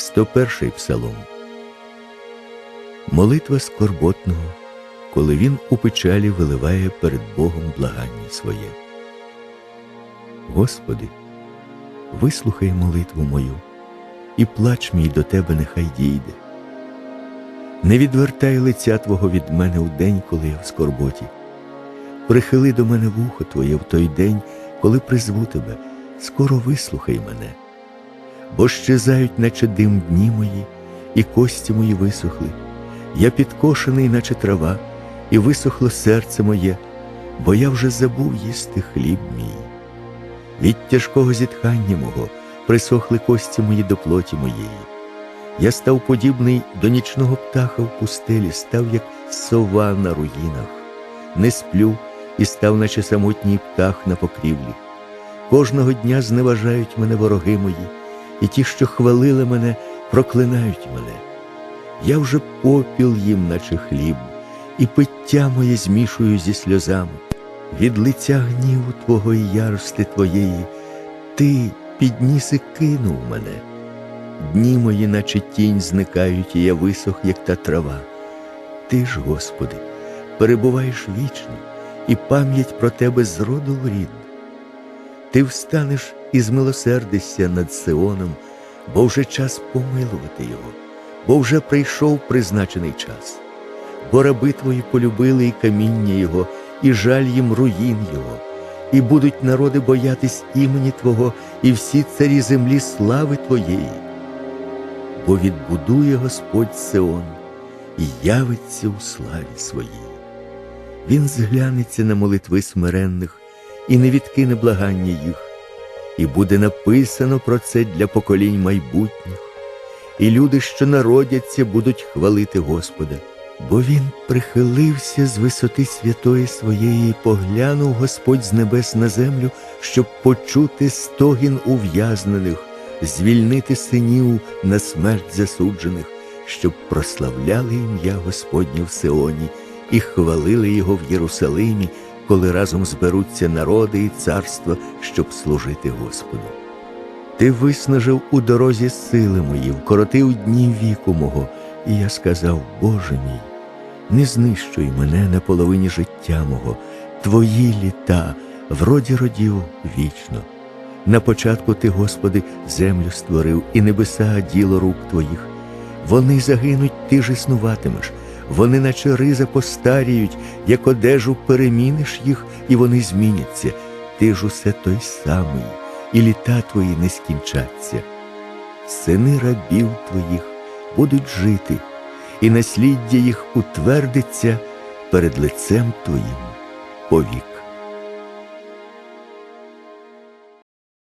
101 псалом. Молитва скорботного, коли він у печалі виливає перед Богом благання своє. Господи, вислухай молитву мою, і плач мій до Тебе нехай дійде. Не відвертай лиця Твого від мене у день, коли я в скорботі. Прихили до мене вухо Твоє в той день, коли призву Тебе, скоро вислухай мене. Бо щезають, наче дим дні мої, і кості мої висохли. Я підкошений, наче трава, і висохло серце моє, бо я вже забув їсти хліб мій. Від тяжкого зітхання мого присохли кості мої до плоті моєї. Я став подібний до нічного птаха в пустелі, став, як сова на руїнах, не сплю і став, наче самотній птах на покрівлі. Кожного дня зневажають мене вороги мої, і ті, що хвалили мене, проклинають мене. Я вже попіл їм, наче хліб, і пиття моє змішую зі сльозами. Від лиця гніву Твого і ярости Твоєї, Ти підніс і кинув мене. Дні мої, наче тінь, зникають, і я висох, як та трава. Ти ж, Господи, перебуваєш вічно, і пам'ять про Тебе з роду в рід. Ти встанеш і змилосердишся над Сеоном, бо вже час помилувати його, бо вже прийшов призначений час, бо раби твої полюбили і каміння Його, і жаль їм руїн Його, і будуть народи боятись імені Твого, і всі царі землі слави Твоєї. Бо відбудує Господь Сеон і явиться у славі своїй. Він зглянеться на молитви смиренних і не відкине благання їх, і буде написано про це для поколінь майбутніх, і люди, що народяться, будуть хвалити Господа, бо Він прихилився з висоти святої своєї, і поглянув Господь з небес на землю, щоб почути стогін ув'язнених, звільнити синів на смерть засуджених, щоб прославляли ім'я Господнє в Сеоні і хвалили його в Єрусалимі коли разом зберуться народи і царства, щоб служити Господу. Ти виснажив у дорозі сили мої, вкоротив дні віку мого, і я сказав, Боже мій, не знищуй мене на половині життя мого, твої літа, в роді родів вічно. На початку ти, Господи, землю створив і небеса діло рук твоїх. Вони загинуть, ти ж існуватимеш. Вони, наче риза, постаріють, як одежу переміниш їх, і вони зміняться. Ти ж усе той самий, і літа твої не скінчаться. Сини рабів твоїх будуть жити, і насліддя їх утвердиться перед лицем твоїм повік.